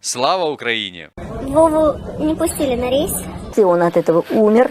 Слава Україні! Вову не пустили на рейс. И он от этого умер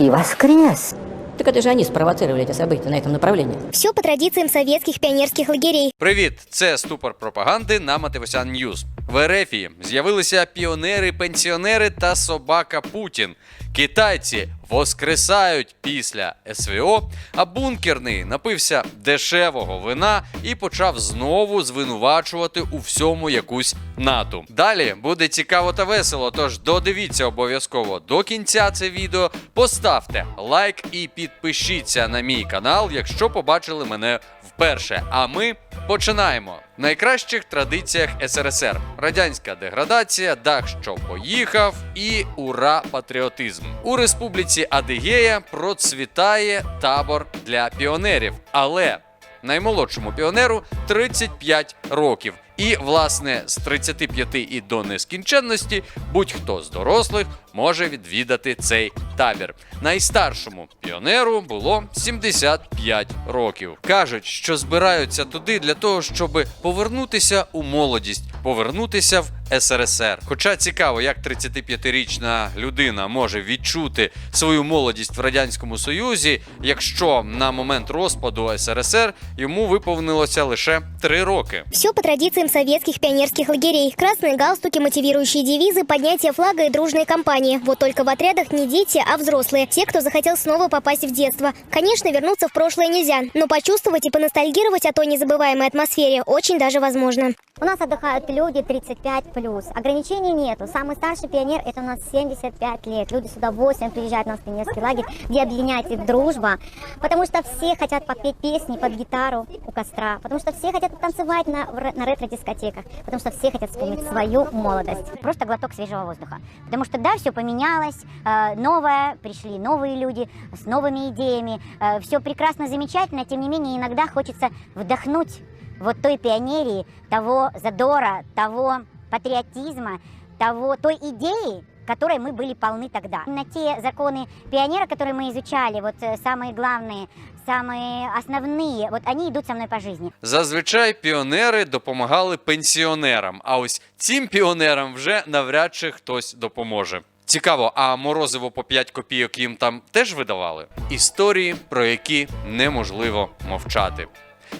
и воскрес. Так это же они спровоцировали эти события на этом направлении. Все по традициям советских пионерских лагерей. Привіт! Це ступор пропаганди на Мативосян Ньюз. В Ерефії з'явилися піонери, пенсіонери та собака Путін. Китайці воскресають після СВО, а бункерний напився дешевого вина і почав знову звинувачувати у всьому якусь НАТО. Далі буде цікаво та весело, тож додивіться обов'язково до кінця це відео. Поставте лайк і підпишіться на мій канал, якщо побачили мене вперше. А ми починаємо. Найкращих традиціях СРСР: радянська деградація, дах, що поїхав, і ура патріотизм. У республіці Адигея процвітає табор для піонерів, але наймолодшому піонеру 35 років. І, власне, з 35 і до нескінченності будь-хто з дорослих може відвідати цей табір. Найстаршому піонеру було 75 років. Кажуть, що збираються туди для того, щоб повернутися у молодість, повернутися в СРСР. Хоча цікаво, як 35-річна людина може відчути свою молодість в радянському союзі, якщо на момент розпаду СРСР йому виповнилося лише 3 роки. Все по традициям советских пионерских лагерей. Красные галстуки, мотивирующие девизы, поднятие флага и дружные компании. Вот только в отрядах не дети, а взрослые. Те, кто захотел снова попасть в детство. Конечно, вернуться в прошлое нельзя, но почувствовать и поностальгировать о той незабываемой атмосфере очень даже возможно. У нас отдыхают люди 35 плюс. Ограничений нету. Самый старший пионер это у нас 75 лет. Люди с удовольствием приезжают на пионерский лагерь, где объединяет их дружба. Потому что все хотят попеть песни под гитару у костра. Потому что все хотят танцевать на, на ретро-дискотеках. Потому что все хотят вспомнить свою молодость. Просто глоток свежего воздуха. Потому что да, все поменялось, э, новое, пришли новые люди с новыми идеями. все прекрасно, замечательно, тем не менее иногда хочется вдохнуть вот той пионерии, того задора, того патриотизма, того, той идеи, которой мы были полны тогда. На те законы пионера, которые мы изучали, вот э, самые главные, самые основные, вот они идут со мной по жизни. Зазвичай піонери допомагали пенсіонерам, а ось цим піонерам вже навряд чи хтось допоможе. Цікаво, а морозиво по 5 копійок їм там теж видавали? Історії, про які неможливо мовчати.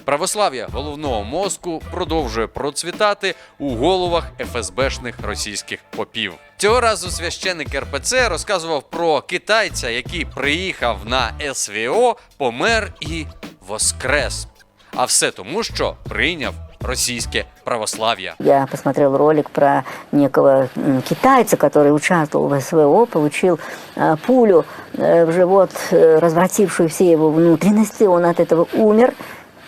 Православ'я головного мозку продовжує процвітати у головах ФСБшних російських попів. Цього разу священик РПЦ розказував про китайця, який приїхав на СВО, помер і воскрес. А все тому, що прийняв російське православ'я. Я посмотрел ролик про некого м, китайца, который участвовал в СВО, получил э, пулю э, в живот, э, развратившую все его внутренности. Он от этого умер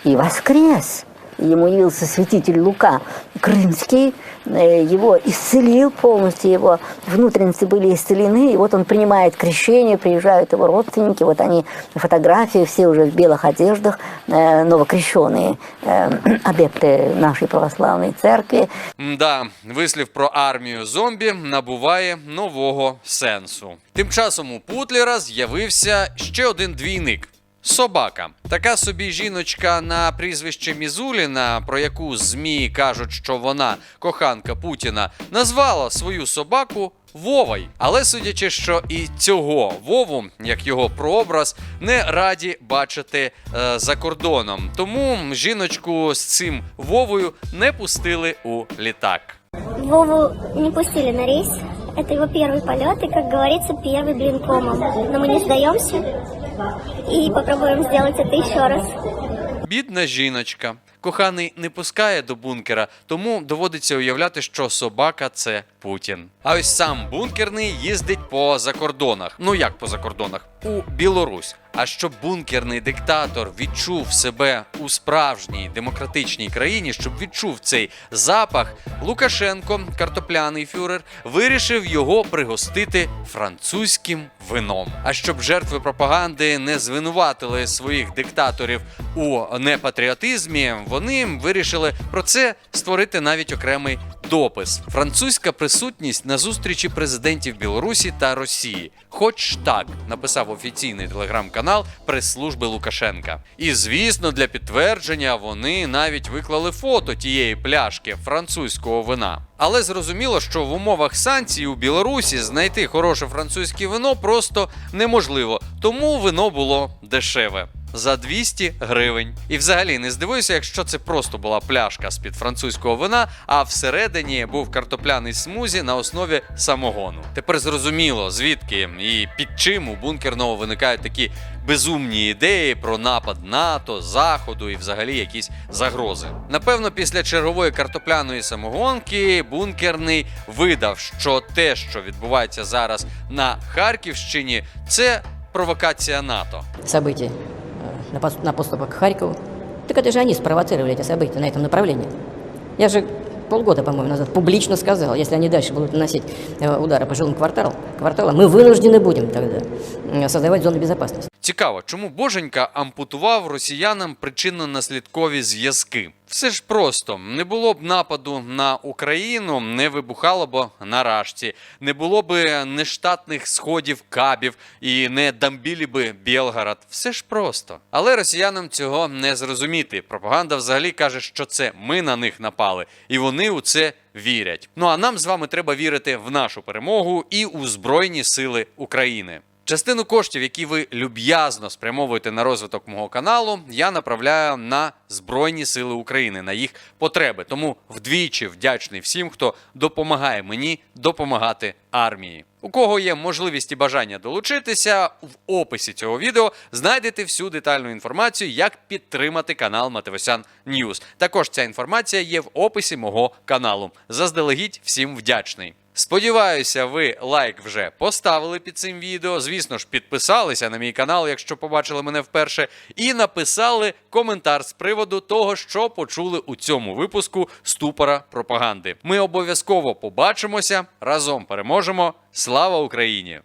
и воскрес. Ему явился святитель Лука Крымский, э, его исцелил полностью, его внутренности были исцелены, и вот он принимает крещение, приезжают его родственники, вот они, фотографии, все уже в белых одеждах, э, новокрещенные э, адепты нашей православной церкви. Да, вислів про армію зомбі набуває нового сенсу. Тим часом у Путлера з'явився ще один двійник. Собака. Така собі жіночка на прізвище Мізуліна, про яку ЗМІ кажуть, що вона коханка Путіна, назвала свою собаку Вовой. Але судячи, що і цього Вову, як його прообраз, не раді бачити е, за кордоном. Тому жіночку з цим Вовою не пустили у літак. Вову не пустили на рейс. Это его первый полет и, как говорится, первый блин комом. Но мы не сдаемся и попробуем сделать это еще раз. Бідна жіночка. Коханий не пускає до бункера, тому доводиться уявляти, що собака це Путін. А ось сам бункерний їздить по закордонах. Ну як по закордонах? У Білорусь. А щоб бункерний диктатор відчув себе у справжній демократичній країні, щоб відчув цей запах, Лукашенко, картопляний фюрер, вирішив його пригостити французьким вином. А щоб жертви пропаганди не звинуватили своїх диктаторів у непатріотизмі, вони вирішили про це створити навіть окремий Допис: французька присутність на зустрічі президентів Білорусі та Росії. Хоч так написав офіційний телеграм-канал прес-служби Лукашенка. І звісно, для підтвердження вони навіть виклали фото тієї пляшки французького вина. Але зрозуміло, що в умовах санкцій у Білорусі знайти хороше французьке вино просто неможливо, тому вино було дешеве. За 200 гривень. І взагалі не здивуюся, якщо це просто була пляшка з-під французького вина, а всередині був картопляний смузі на основі самогону. Тепер зрозуміло, звідки і під чим у бункерного виникають такі безумні ідеї про напад НАТО, Заходу і взагалі якісь загрози. Напевно, після чергової картопляної самогонки бункерний видав, що те, що відбувається зараз на Харківщині, це провокація НАТО. Э, на, пос- на поступах к Харькову. Так это же они спровоцировали эти события на этом направлении. Я же полгода, по-моему, назад публично сказал, если они дальше будут наносить э, удары по жилым кварталам, кварталам, мы вынуждены будем тогда э, создавать зоны безопасности. Цікаво, чому Боженька ампутував росіянам причинно-наслідкові зв'язки? Все ж просто не було б нападу на Україну, не вибухало б на рашці, не було б нештатних сходів кабів і не дамбілі би Білгород. Все ж просто. Але росіянам цього не зрозуміти. Пропаганда взагалі каже, що це ми на них напали, і вони у це вірять. Ну а нам з вами треба вірити в нашу перемогу і у Збройні Сили України. Частину коштів, які ви люб'язно спрямовуєте на розвиток мого каналу, я направляю на Збройні Сили України, на їх потреби. Тому вдвічі вдячний всім, хто допомагає мені допомагати армії. У кого є можливість і бажання долучитися, в описі цього відео знайдете всю детальну інформацію, як підтримати канал Матевосян Ньюз. Також ця інформація є в описі мого каналу. Заздалегідь всім вдячний. Сподіваюся, ви лайк вже поставили під цим відео. Звісно ж, підписалися на мій канал, якщо побачили мене вперше, і написали коментар з приводу того, що почули у цьому випуску ступора пропаганди. Ми обов'язково побачимося, разом переможемо. Слава Україні!